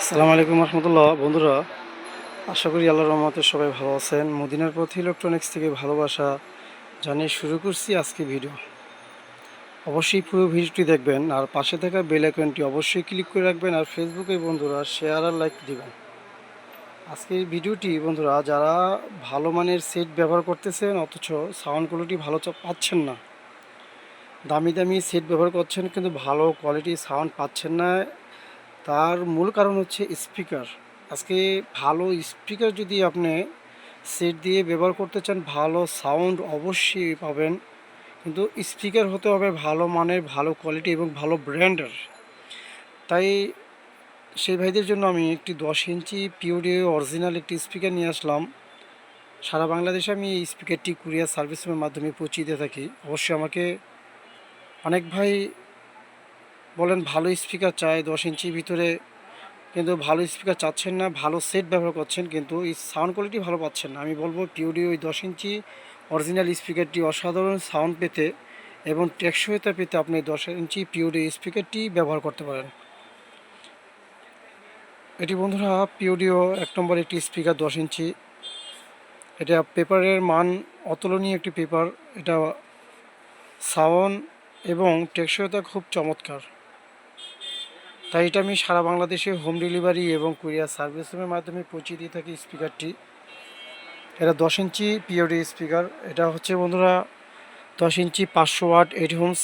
আসসালামু আলাইকুম রহমতুল্লাহ। বন্ধুরা, আশা করি আল্লাহ রহমতে সবাই ভালো আছেন। মদিনার পথ ইলেকট্রনিক্স থেকে ভালোবাসা জানিয়ে শুরু করছি আজকে ভিডিও অবশ্যই পুরো ভিডিওটি দেখবেন আর পাশে থাকা বেল আইকনটি অবশ্যই ক্লিক করে রাখবেন আর ফেসবুকে বন্ধুরা শেয়ার আর লাইক দিবেন। আজকে এই ভিডিওটি বন্ধুরা, যারা ভালো মানের সেট ব্যবহার করতেছেন, অথচ সাউন্ড কোয়ালিটি ভালো পাচ্ছেন না, দামি দামি সেট ব্যবহার করছেন, কিন্তু ভালো কোয়ালিটি সাউন্ড পাচ্ছেন না তার মূল কারণ হচ্ছে স্পিকার। আজকে ভালো স্পিকার যদি আপনি সেট দিয়ে ব্যবহার করতে চান, ভালো সাউন্ড অবশ্যই পাবেন। কিন্তু স্পিকার হতে হবে ভালো মানের, ভালো কোয়ালিটি এবং ভালো ব্র্যান্ডের। তাই সেই ভাইদের জন্য আমি একটি দশ ইঞ্চি পিওডি অরিজিনাল একটি স্পিকার নিয়ে আসলাম। সারা বাংলাদেশে আমি এই স্পিকারটি কুরিয়ার সার্ভিসের মাধ্যমে পৌঁছে দিয়ে থাকি। অবশ্যই আমাকে অনেক ভাই বলেন, ভালো স্পিকার চাই দশ ইঞ্চির ভিতরে কিন্তু ভালো স্পিকার চাচ্ছেন না, ভালো সেট ব্যবহার করছেন কিন্তু এই সাউন্ড কোয়ালিটি ভালো পাচ্ছেন না। আমি বলব পিওডি ওই দশ ইঞ্চি অরিজিনাল স্পিকারটি অসাধারণ সাউন্ড পেতে এবং টেকসইতা পেতে আপনি দশ ইঞ্চি পিওডি স্পিকারটি ব্যবহার করতে পারেন। এটি বন্ধুরা পিওডিও এক নম্বর একটি স্পিকার দশ ইঞ্চি। এটা পেপারের মান অতুলনীয় একটি পেপার। এটা সাউন্ড এবং টেকসইতা খুব চমৎকার। তাই এটা আমি সারা বাংলাদেশে হোম ডেলিভারি এবং কুরিয়ার সার্ভিসের মাধ্যমে পৌঁছে দিয়ে থাকি স্পিকারটি এটা দশ ইঞ্চি পিওডি স্পিকার এটা হচ্ছে বন্ধুরা দশ ইঞ্চি পাঁচশো watt eight ohms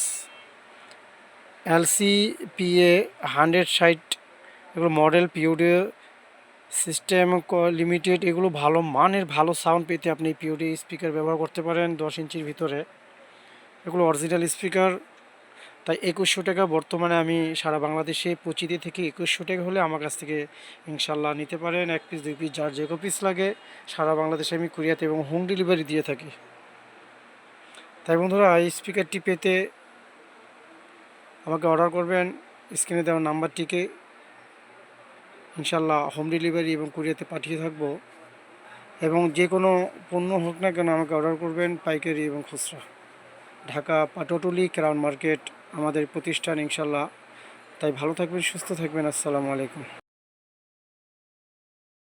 LC PA hundred site এগুলো মডেল পিওডি সিস্টেম লিমিটেড এগুলো ভালো মানের ভালো সাউন্ড পেতে আপনি পিওডি স্পিকার ব্যবহার করতে পারেন দশ ইঞ্চির ভিতরে। এগুলো অরিজিনাল স্পিকার তাই একুশশো টাকা বর্তমানে আমি সারা বাংলাদেশে পঁচিতে থেকে একুশশো টাকা হলে আমার কাছ থেকে ইনশাল্লাহ নিতে পারেন। এক পিস দুই পিস যার যে পিস লাগে, সারা বাংলাদেশে আমি কুরিয়াতে এবং হোম ডেলিভারি দিয়ে থাকি। তাই বন্ধুরা, এই স্পিকারটি পেতে আমাকে অর্ডার করবেন। স্ক্রিনে দেওয়া নাম্বারটিকে ইনশাল্লাহ হোম ডেলিভারি এবং কুরিয়াতে পাঠিয়ে থাকব। এবং যে কোনো পণ্য হোক না কেন আমাকে অর্ডার করবেন, পাইকারি এবং খুচরা। ঢাকা পাটটুলি ক্রাউন মার্কেট আমাদের প্রতিষ্ঠান ইনশাল্লাহ তাই ভালো থাকবেন সুস্থ থাকবেন। আসসালামু আলাইকুম।